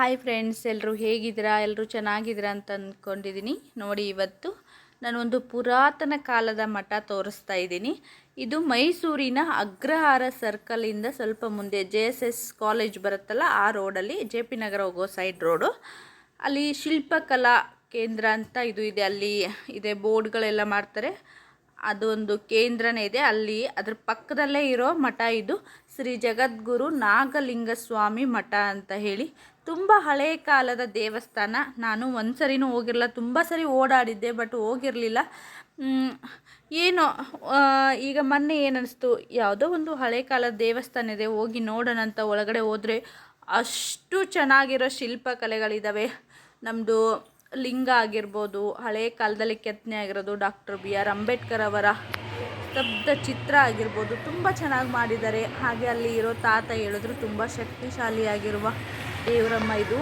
Hi friends ಎಲ್ಲರೂ ಹೇಗಿದ್ದೀರಾ? ಎಲ್ಲರೂ ಚೆನ್ನಾಗಿದ್ದೀರಾ ಅಂತ ಅಂದ್ಕೊಂಡಿದ್ದೀನಿ ನೋಡಿ ಇವತ್ತು ನಾನೊಂದು ಪುರಾತನ ಕಾಲದ ಮಠ ತೋರಿಸ್ತಾ ಇದ್ದೀನಿ. ಇದು ಮೈಸೂರಿನ ಅಗ್ರಹಾರ ಸರ್ಕಲಿಂದ ಸ್ವಲ್ಪ ಮುಂದೆ ಜೆ ಎಸ್ ಎಸ್ ಕಾಲೇಜ್ ಬರುತ್ತಲ್ಲ, ಆ ರೋಡಲ್ಲಿ ಜೆ ಪಿ ನಗರ ಹೋಗೋ ಸೈಡ್ ರೋಡು ಅಲ್ಲಿ ಶಿಲ್ಪಕಲಾ ಕೇಂದ್ರ ಅಂತ ಇದು ಇದೆ. ಅಲ್ಲಿ ಇದೆ, ಬೋರ್ಡ್ಗಳೆಲ್ಲ ಮಾಡ್ತಾರೆ. ಅದೊಂದು ಕೇಂದ್ರನೇ ಇದೆ. ಅಲ್ಲಿ ಅದ್ರ ಪಕ್ಕದಲ್ಲೇ ಇರೋ ಮಠ ಇದು. ಶ್ರೀ ಜಗದ್ಗುರು ನಾಗಲಿಂಗ ಸ್ವಾಮಿ ಮಠ ಅಂತ ಹೇಳಿ ತುಂಬ ಹಳೆಯ ಕಾಲದ ದೇವಸ್ಥಾನ. ನಾನು ಒಂದು ಸರಿನೂ ಹೋಗಿರಲಿಲ್ಲ. ತುಂಬ ಸರಿ ಓಡಾಡಿದ್ದೆ, ಬಟ್ ಹೋಗಿರಲಿಲ್ಲ. ಏನು ಈಗ ಮೊನ್ನೆ ಏನನ್ನಿಸ್ತು ಯಾವುದೋ ಒಂದು ಹಳೆ ಕಾಲದ ದೇವಸ್ಥಾನ ಇದೆ. ಹೋಗಿ ನೋಡೋಣ ಅಂತ ಒಳಗಡೆ ಹೋದರೆ ಅಷ್ಟು ಚೆನ್ನಾಗಿರೋ ಶಿಲ್ಪಕಲೆಗಳಿದ್ದಾವೆ ನಮ್ಮದು ಲಿಂಗ ಆಗಿರ್ಬೋದು, ಹಳೆ ಕಾಲದಲ್ಲಿ ಕೆತ್ತನೆ ಆಗಿರೋದು ಡಾಕ್ಟರ್ ಬಿ ಆರ್ ಅಂಬೇಡ್ಕರ್ ಅವರ ಸ್ತಬ್ಧ ಚಿತ್ರ ಆಗಿರ್ಬೋದು. ತುಂಬ ಚೆನ್ನಾಗಿ ಮಾಡಿದ್ದಾರೆ. ಹಾಗೆ ಅಲ್ಲಿ ಇರೋ ತಾತ ಹೇಳಿದ್ರು, ತುಂಬ ಶಕ್ತಿಶಾಲಿಯಾಗಿರುವ ದೇವರಮ್ಮ ಇದು.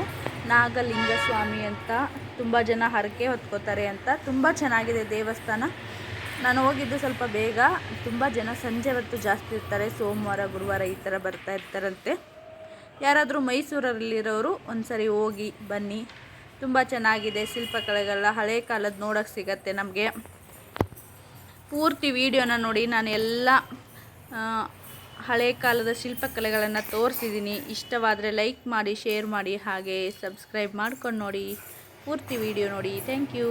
ನಾಗಲಿಂಗ ಸ್ವಾಮಿ ಅಂತ ತುಂಬ ಜನ ಹರಕೆ ಹೊತ್ಕೋತಾರೆ ಅಂತ. ತುಂಬ ಚೆನ್ನಾಗಿದೆ ದೇವಸ್ಥಾನ. ನಾನು ಹೋಗಿದ್ದು ಸ್ವಲ್ಪ ಬೇಗ. ತುಂಬ ಜನ ಸಂಜೆ ಹೊತ್ತು ಜಾಸ್ತಿ ಇರ್ತಾರೆ. ಸೋಮವಾರ, ಗುರುವಾರ ಈ ಥರ ಬರ್ತಾ ಇರ್ತಾರಂತೆ. ಯಾರಾದರೂ ಮೈಸೂರಲ್ಲಿರೋರು ಒಂದ್ಸರಿ ಹೋಗಿ ಬನ್ನಿ. ತುಂಬ ಚೆನ್ನಾಗಿದೆ ಶಿಲ್ಪಕಲೆಗಳ ಹಳೆ ಕಾಲದ ನೋಡೋಕ್ಕೆ ಸಿಗತ್ತೆ ನಮಗೆ. ಪೂರ್ತಿ ವಿಡಿಯೋನ ನೋಡಿ. ನಾನು ಎಲ್ಲ ಹಳೆ ಕಾಲದ ಶಿಲ್ಪಕಲೆಗಳನ್ನು ತೋರಿಸಿದ್ದೀನಿ ಇಷ್ಟವಾದರೆ ಲೈಕ್ ಮಾಡಿ, ಶೇರ್ ಮಾಡಿ, ಹಾಗೆ ಸಬ್ಸ್ಕ್ರೈಬ್ ಮಾಡ್ಕೊಂಡು ನೋಡಿ. ಪೂರ್ತಿ ವಿಡಿಯೋ ನೋಡಿ. Thank you.